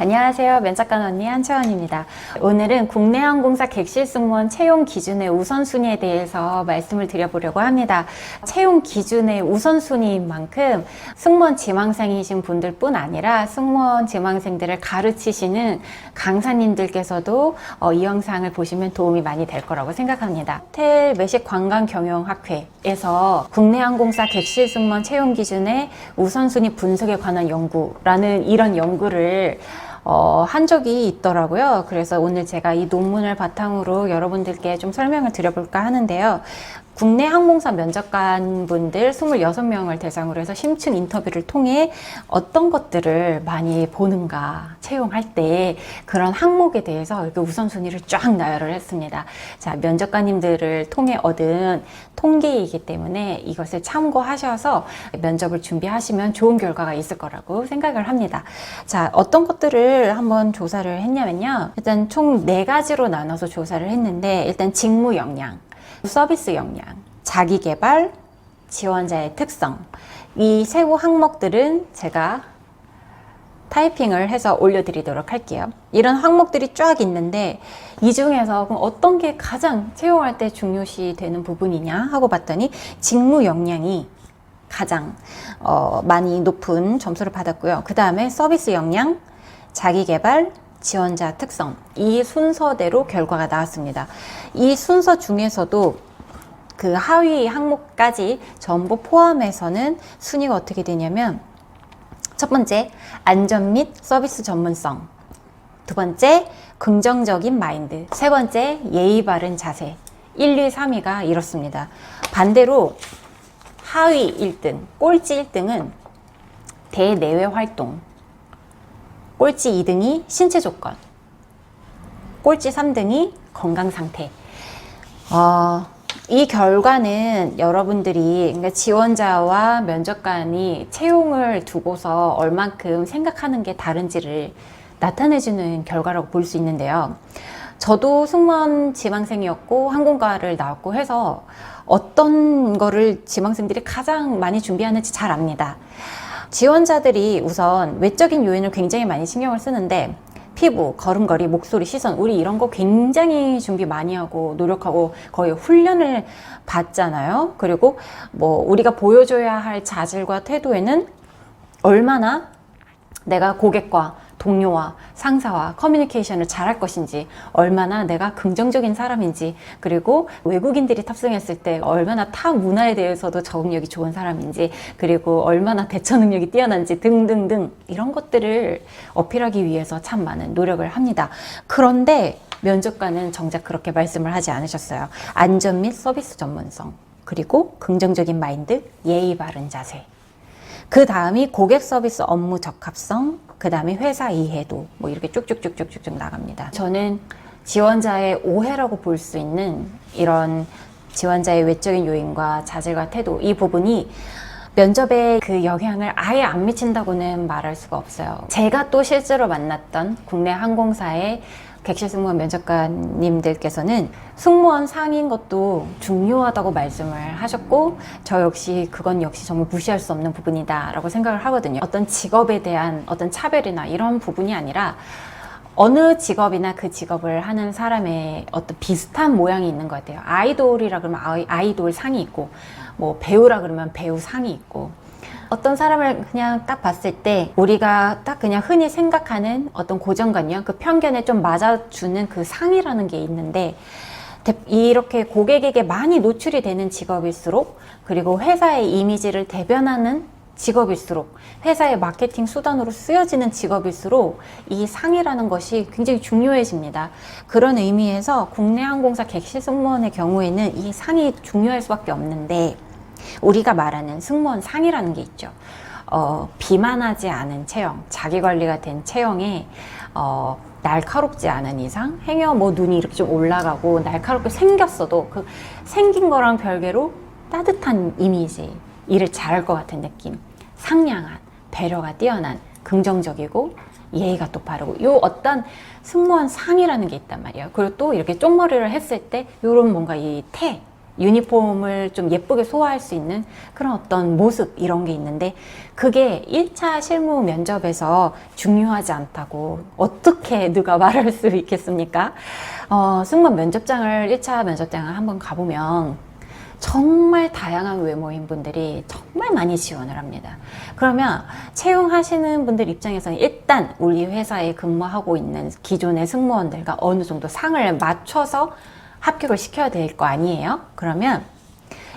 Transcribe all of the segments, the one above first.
안녕하세요. 면접관 언니 한채원입니다. 오늘은 국내 항공사 객실 승무원 채용 기준의 우선순위에 대해서 말씀을 드려보려고 합니다. 채용 기준의 우선순위인 만큼 승무원 지망생이신 분들뿐 아니라 승무원 지망생들을 가르치시는 강사님들께서도 어, 이 영상을 보시면 도움이 많이 될 거라고 생각합니다. 호텔 매식 관광 경영 학회에서 국내 항공사 객실 승무원 채용 기준의 우선순위 분석에 관한 연구라는 이런 연구를 어, 한 적이 있더라고요. 그래서 오늘 제가 이 논문을 바탕으로 여러분들께 좀 설명을 드려볼까 하는데요. 국내 항공사 면접관 분들 26명을 대상으로 해서 심층 인터뷰를 통해 어떤 것들을 많이 보는가 채용할 때 그런 항목에 대해서 이렇게 우선순위를 쫙 나열을 했습니다. 자, 면접관님들을 통해 얻은 통계이기 때문에 이것을 참고하셔서 면접을 준비하시면 좋은 결과가 있을 거라고 생각을 합니다. 자, 어떤 것들을 한번 조사를 했냐면요. 일단 총 네 가지로 나눠서 조사를 했는데 일단 직무 역량, 서비스 역량, 자기 개발, 지원자의 특성. 이 세부 항목들은 제가 타이핑을 해서 올려드리도록 할게요. 이런 항목들이 쫙 있는데 이 중에서 그럼 어떤 게 가장 채용할 때 중요시 되는 부분이냐 하고 봤더니 직무 역량이 가장 어, 많이 높은 점수를 받았고요. 그 다음에 서비스 역량, 자기 개발, 지원자 특성 이 순서대로 결과가 나왔습니다. 이 순서 중에서도 그 하위 항목까지 전부 포함해서는 순위가 어떻게 되냐면 첫 번째, 안전 및 서비스 전문성. 두 번째, 긍정적인 마인드. 세 번째, 예의 바른 자세. 1, 2, 3위가 이렇습니다. 반대로 하위 1등, 꼴찌 1등은 대내외 활동. 꼴찌 2등이 신체 조건. 꼴찌 3등이 건강 상태. 어, 이 결과는 여러분들이 그러니까 지원자와 면접관이 채용을 두고서 얼만큼 생각하는 게 다른지를 나타내주는 결과라고 볼 수 있는데요. 저도 승무원 지망생이었고 항공과를 나왔고 해서 어떤 거를 지망생들이 가장 많이 준비하는지 잘 압니다. 지원자들이 우선 외적인 요인을 굉장히 많이 신경을 쓰는데 피부, 걸음걸이, 목소리, 시선, 우리 이런 거 굉장히 준비 많이 하고 노력하고 거의 훈련을 받잖아요. 그리고 뭐 우리가 보여줘야 할 자질과 태도에는 얼마나 내가 고객과 동료와 상사와 커뮤니케이션을 잘할 것인지, 얼마나 내가 긍정적인 사람인지, 그리고 외국인들이 탑승했을 때 얼마나 타 문화에 대해서도 적응력이 좋은 사람인지, 그리고 얼마나 대처 능력이 뛰어난지 등등등 이런 것들을 어필하기 위해서 참 많은 노력을 합니다. 그런데 면접관은 정작 그렇게 말씀을 하지 않으셨어요. 안전 및 서비스 전문성, 그리고 긍정적인 마인드, 예의 바른 자세. 그 다음이 고객 서비스 업무 적합성, 그 다음에 회사 이해도, 뭐 이렇게 쭉쭉쭉쭉쭉 나갑니다. 저는 지원자의 오해라고 볼 수 있는 이런 지원자의 외적인 요인과 자질과 태도, 이 부분이 면접에 그 영향을 아예 안 미친다고는 말할 수가 없어요. 제가 또 실제로 만났던 국내 항공사의 객실 승무원 면접관님들께서는 승무원 상인 것도 중요하다고 말씀을 하셨고 저 역시 그건 역시 정말 무시할 수 없는 부분이다라고 생각을 하거든요. 어떤 직업에 대한 어떤 차별이나 이런 부분이 아니라 어느 직업이나 그 직업을 하는 사람의 어떤 비슷한 모양이 있는 것 같아요. 아이돌이라 그러면 아이, 아이돌 상이 있고, 뭐 배우라 그러면 배우 상이 있고, 어떤 사람을 그냥 딱 봤을 때 우리가 딱 그냥 흔히 생각하는 어떤 고정관념, 그 편견에 좀 맞아주는 그 상이라는 게 있는데, 대- 이렇게 고객에게 많이 노출이 되는 직업일수록 그리고 회사의 이미지를 대변하는 직업일수록 회사의 마케팅 수단으로 쓰여지는 직업일수록 이 상이라는 것이 굉장히 중요해집니다. 그런 의미에서 국내 항공사 객실 승무원의 경우에는 이 상이 중요할 수밖에 없는데 우리가 말하는 승무원 상이라는 게 있죠. 어, 비만하지 않은 체형, 자기 관리가 된 체형에 어, 날카롭지 않은 이상, 행여 뭐 눈이 이렇게 좀 올라가고 날카롭게 생겼어도 그 생긴 거랑 별개로 따뜻한 이미지, 일을 잘할 것 같은 느낌, 상냥한, 배려가 뛰어난, 긍정적이고 예의가 또 바르고 요 어떤 승무원 상이라는 게 있단 말이에요. 그리고 또 이렇게 쪽머리를 했을 때 요런 뭔가 이 태, 유니폼을 좀 예쁘게 소화할 수 있는 그런 어떤 모습 이런 게 있는데 그게 1차 실무 면접에서 중요하지 않다고 어떻게 누가 말할 수 있겠습니까? 어, 승무원 면접장을 1차 면접장을 한번 가보면 정말 다양한 외모인 분들이 정말 많이 지원을 합니다. 그러면 채용하시는 분들 입장에서는 일단 우리 회사에 근무하고 있는 기존의 승무원들과 어느 정도 상을 맞춰서 합격을 시켜야 될 거 아니에요? 그러면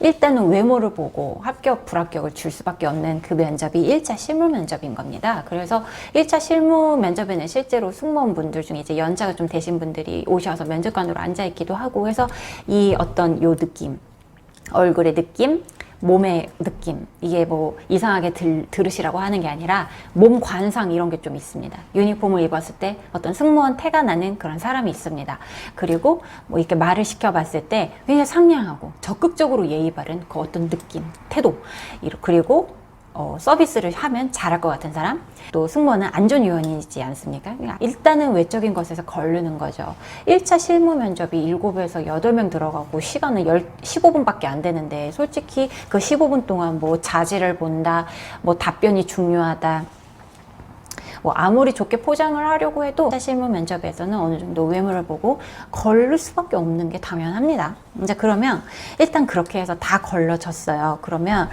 일단은 외모를 보고 합격, 불합격을 줄 수밖에 없는 그 면접이 1차 실무 면접인 겁니다. 그래서 1차 실무 면접에는 실제로 승무원분들 중에 이제 연차가 좀 되신 분들이 오셔서 면접관으로 앉아있기도 하고 해서 이 어떤 요 느낌, 얼굴의 느낌, 몸의 느낌 이게 뭐 이상하게 들, 들으시라고 하는 게 아니라 몸 관상 이런 게 좀 있습니다. 유니폼을 입었을 때 어떤 승무원 태가 나는 그런 사람이 있습니다. 그리고 뭐 이렇게 말을 시켜봤을 때 굉장히 상냥하고 적극적으로 예의 바른 그 어떤 느낌, 태도 그리고 어, 서비스를 하면 잘할 것 같은 사람 또 승무원은 안전요원이지 않습니까? 그러니까 일단은 외적인 것에서 걸르는 거죠 1차 실무 면접이 7에서 8명 들어가고 시간은 10, 15분밖에 안 되는데 솔직히 그 15분 동안 뭐 자질을 본다 뭐 답변이 중요하다 뭐 아무리 좋게 포장을 하려고 해도 실무 면접에서는 어느 정도 외모를 보고 걸릴 수밖에 없는 게 당연합니다. 이제 그러면 일단 그렇게 해서 다 걸러졌어요. 그러면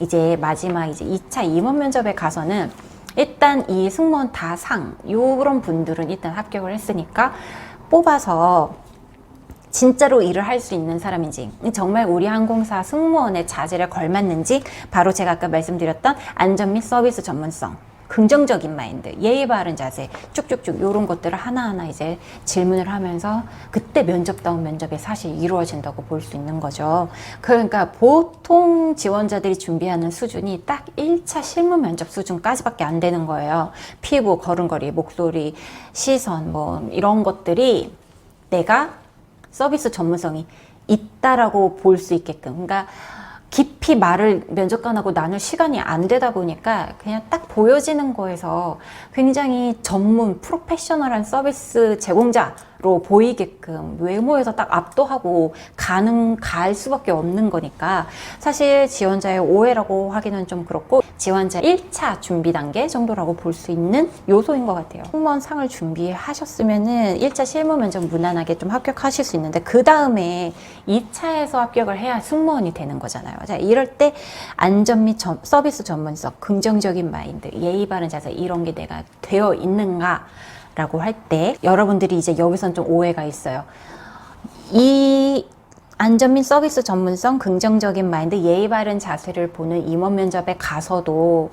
이제 마지막 이제 2차 임원 면접에 가서는 일단 이 승무원 다 상, 요런 분들은 일단 합격을 했으니까 뽑아서 진짜로 일을 할 수 있는 사람인지 정말 우리 항공사 승무원의 자질에 걸맞는지 바로 제가 아까 말씀드렸던 안전 및 서비스 전문성 긍정적인 마인드, 예의 바른 자세, 쭉쭉쭉 이런 것들을 하나하나 이제 질문을 하면서 그때 면접다운 면접이 사실 이루어진다고 볼 수 있는 거죠. 그러니까 보통 지원자들이 준비하는 수준이 딱 1차 실무 면접 수준까지밖에 안 되는 거예요. 피부, 걸음걸이, 목소리, 시선, 뭐 이런 것들이 내가 서비스 전문성이 있다라고 볼 수 있게끔. 그러니까 깊이 말을 면접관하고 나눌 시간이 안 되다 보니까 그냥 딱 보여지는 거에서 굉장히 전문 프로페셔널한 서비스 제공자 로 보이게끔 외모에서 딱 압도하고 가는 갈 수밖에 없는 거니까 사실 지원자의 오해라고 하기는 좀 그렇고 지원자 1차 준비 단계 정도라고 볼 수 있는 요소인 것 같아요. 승무원 상을 준비하셨으면은 1차 실무 면접 무난하게 좀 합격하실 수 있는데 그 다음에 2차에서 합격을 해야 승무원이 되는 거잖아요. 자, 이럴 때 안전 및 전- 서비스 전문성, 긍정적인 마인드, 예의 바른 자세 이런 게 내가 되어 있는가? 라고 할 때 여러분들이 이제 여기선 좀 오해가 있어요. 이 안전 및 서비스 전문성, 긍정적인 마인드, 예의 바른 자세를 보는 임원 면접에 가서도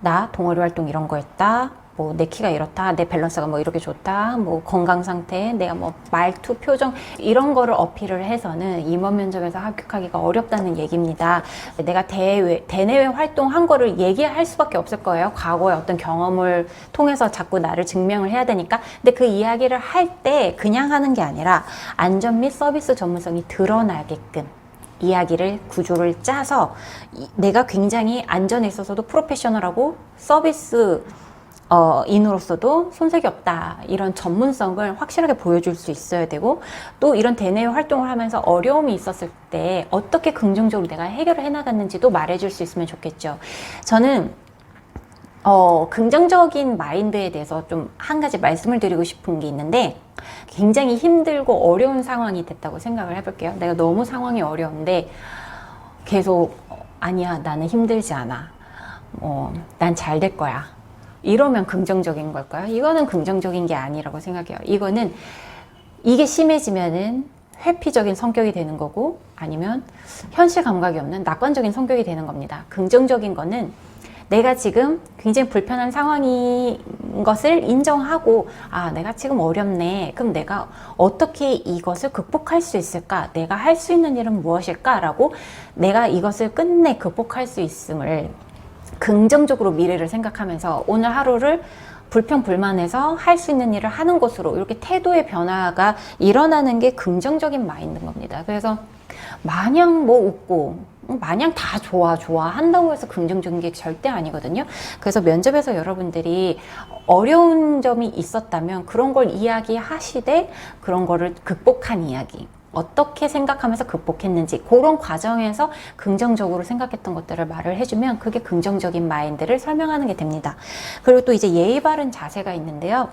나 동아리 활동 이런 거 했다. 뭐 내 키가 이렇다. 내 밸런스가 뭐 이렇게 좋다. 뭐 건강 상태, 내가 뭐 말투, 표정 이런 거를 어필을 해서는 임원 면접에서 합격하기가 어렵다는 얘기입니다. 내가 대외 대내외 활동한 거를 얘기할 수밖에 없을 거예요. 과거의 어떤 경험을 통해서 자꾸 나를 증명을 해야 되니까. 근데 그 이야기를 할 때 그냥 하는 게 아니라 안전 및 서비스 전문성이 드러나게끔 이야기를 구조를 짜서 이- 내가 굉장히 안전에 있어서도 프로페셔널하고 서비스 어, 인으로서도 손색이 없다. 이런 전문성을 확실하게 보여줄 수 있어야 되고, 또 이런 대내외 활동을 하면서 어려움이 있었을 때 어떻게 긍정적으로 내가 해결을 해나갔는지도 말해줄 수 있으면 좋겠죠. 저는 어, 긍정적인 마인드에 대해서 좀 한 가지 말씀을 드리고 싶은 게 있는데 굉장히 힘들고 어려운 상황이 됐다고 생각을 해볼게요. 내가 너무 상황이 어려운데 계속 어, 아니야 나는 힘들지 않아. 어, 난 잘 될 거야. 이러면 긍정적인 걸까요? 이거는 긍정적인 게 아니라고 생각해요. 이거는 이게 심해지면은 회피적인 성격이 되는 거고 아니면 현실 감각이 없는 낙관적인 성격이 되는 겁니다. 긍정적인 거는 내가 지금 굉장히 불편한 상황인 것을 인정하고 아 내가 지금 어렵네 그럼 내가 어떻게 이것을 극복할 수 있을까 내가 할 수 있는 일은 무엇일까 라고 내가 이것을 끝내 극복할 수 있음을 긍정적으로 미래를 생각하면서 오늘 하루를 불평불만해서 할 수 있는 일을 하는 것으로 이렇게 태도의 변화가 일어나는 게 긍정적인 마인드인 겁니다. 그래서 마냥 뭐 웃고 마냥 다 좋아 좋아 한다고 해서 긍정적인 게 절대 아니거든요. 그래서 면접에서 여러분들이 어려운 점이 있었다면 그런 걸 이야기하시되 그런 거를 극복한 이야기 어떻게 생각하면서 극복했는지 그런 과정에서 긍정적으로 생각했던 것들을 말을 해주면 그게 긍정적인 마인드를 설명하는 게 됩니다. 그리고 또 이제 예의 바른 자세가 있는데요.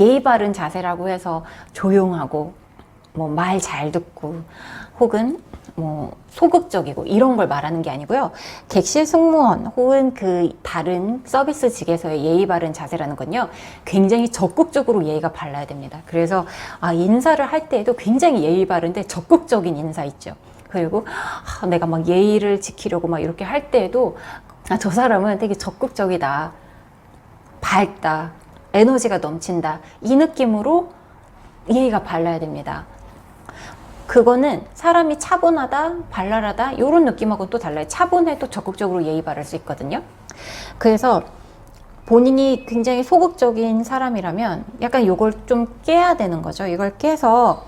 예의 바른 자세라고 해서 조용하고 뭐 말 잘 듣고 혹은 뭐 소극적이고 이런 걸 말하는 게 아니고요. 객실 승무원 혹은 그 다른 서비스 직에서의 예의 바른 자세라는 건요. 굉장히 적극적으로 예의가 발라야 됩니다. 그래서 아, 인사를 할 때에도 굉장히 예의 바른데 적극적인 인사 있죠. 그리고 아, 내가 막 예의를 지키려고 막 이렇게 할 때에도 아, 저 사람은 되게 적극적이다. 밝다. 에너지가 넘친다. 이 느낌으로 예의가 발라야 됩니다. 그거는 사람이 차분하다, 발랄하다 이런 느낌하고는 또 달라요. 차분해도 적극적으로 예의 바를 수 있거든요. 그래서 본인이 굉장히 소극적인 사람이라면 약간 요걸 좀 깨야 되는 거죠. 이걸 깨서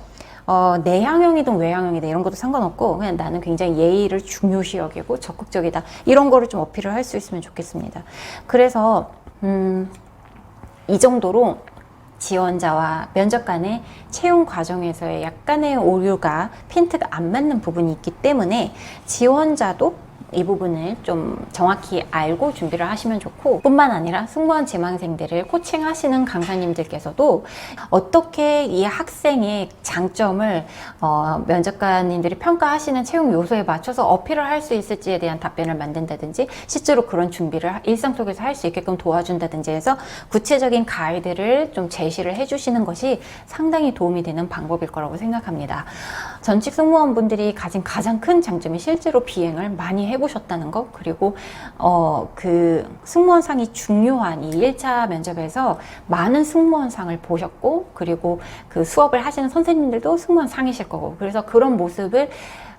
어, 내향형이든 외향형이든 이런 것도 상관없고 그냥 나는 굉장히 예의를 중요시 여기고 적극적이다 이런 거를 좀 어필을 할 수 있으면 좋겠습니다. 그래서 음, 이 정도로 지원자와 면접 간의 채용 과정에서의 약간의 오류가 핀트가 안 맞는 부분이 있기 때문에 지원자도 이 부분을 좀 정확히 알고 준비를 하시면 좋고 뿐만 아니라 승무원 지망생들을 코칭하시는 강사님들께서도 어떻게 이 학생의 장점을 어, 면접관님들이 평가하시는 채용 요소에 맞춰서 어필을 할 수 있을지에 대한 답변을 만든다든지 실제로 그런 준비를 일상 속에서 할 수 있게끔 도와준다든지 해서 구체적인 가이드를 좀 제시를 해주시는 것이 상당히 도움이 되는 방법일 거라고 생각합니다. 전직 승무원분들이 가진 가장 큰 장점이 실제로 비행을 많이 해 보셨다는 것 그리고 어, 그 승무원상이 중요한 이 1차 면접에서 많은 승무원상을 보셨고 그리고 그 수업을 하시는 선생님들도 승무원상이실 거고 그래서 그런 모습을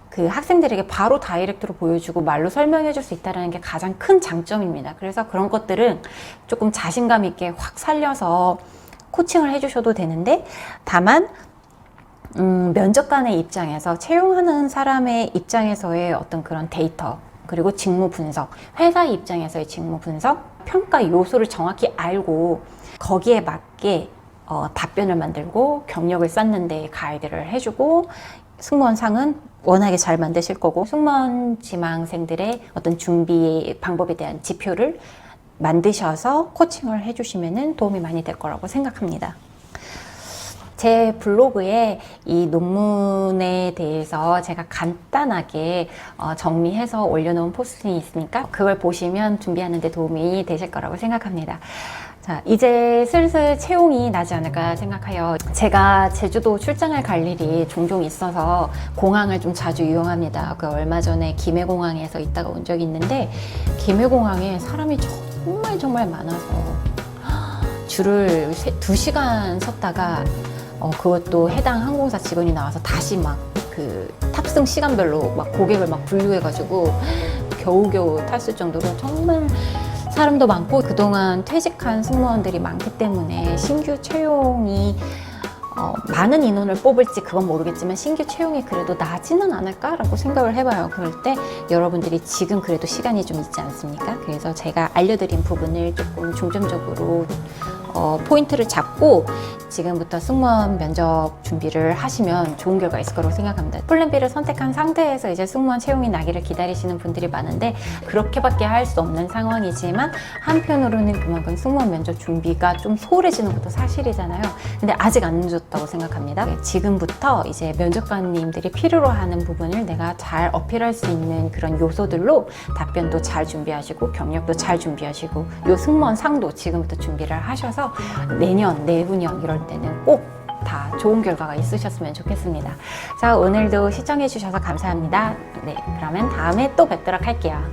그 학생들에게 바로 다이렉트로 보여주고 말로 설명해 줄 수 있다는 게 가장 큰 장점입니다. 그래서 그런 것들은 조금 자신감 있게 확 살려서 코칭을 해 주셔도 되는데 다만 음, 면접관의 입장에서 채용하는 사람의 입장에서의 어떤 그런 데이터 그리고 직무 분석, 회사 입장에서의 직무 분석, 평가 요소를 정확히 알고 거기에 맞게 어, 답변을 만들고 경력을 쌓는 데 가이드를 해주고 승무원상은 워낙에 잘 만드실 거고 승무원 지망생들의 어떤 준비 방법에 대한 지표를 만드셔서 코칭을 해주시면 도움이 많이 될 거라고 생각합니다. 제 블로그에 이 논문에 대해서 제가 간단하게 어, 정리해서 올려놓은 포스팅이 있으니까 그걸 보시면 준비하는 데 도움이 되실 거라고 생각합니다. 자, 이제 슬슬 채용이 나지 않을까 생각하여 제가 제주도 출장을 갈 일이 종종 있어서 공항을 좀 자주 이용합니다. 그 얼마 전에 김해공항에서 있다가 온 적이 있는데 김해공항에 사람이 정말 정말 많아서 줄을 세- 두 시간 섰다가 어, 그것도 해당 항공사 직원이 나와서 다시 막 그 탑승 시간별로 막 고객을 막 분류해가지고 겨우겨우 탔을 정도로 정말 사람도 많고 그동안 퇴직한 승무원들이 많기 때문에 신규 채용이 어, 많은 인원을 뽑을지 그건 모르겠지만 신규 채용이 그래도 나지는 않을까라고 생각을 해봐요. 그럴 때 여러분들이 지금 그래도 시간이 좀 있지 않습니까? 그래서 제가 알려드린 부분을 조금 중점적으로 어, 포인트를 잡고 지금부터 승무원 면접 준비를 하시면 좋은 결과 있을 거라고 생각합니다. 플랜 B를 선택한 상태에서 이제 승무원 채용이 나기를 기다리시는 분들이 많은데 그렇게밖에 할 수 없는 상황이지만 한편으로는 그만큼 승무원 면접 준비가 좀 소홀해지는 것도 사실이잖아요. 근데 아직 안 늦었다고 생각합니다. 네, 지금부터 이제 면접관님들이 필요로 하는 부분을 내가 잘 어필할 수 있는 그런 요소들로 답변도 잘 준비하시고 경력도 잘 준비하시고 요 승무원 상도 지금부터 준비를 하셔 서 내년, 내후년 이럴 때는 꼭 다 좋은 결과가 있으셨으면 좋겠습니다. 자, 오늘도 시청해주셔서 감사합니다. 네, 그러면 다음에 또 뵙도록 할게요.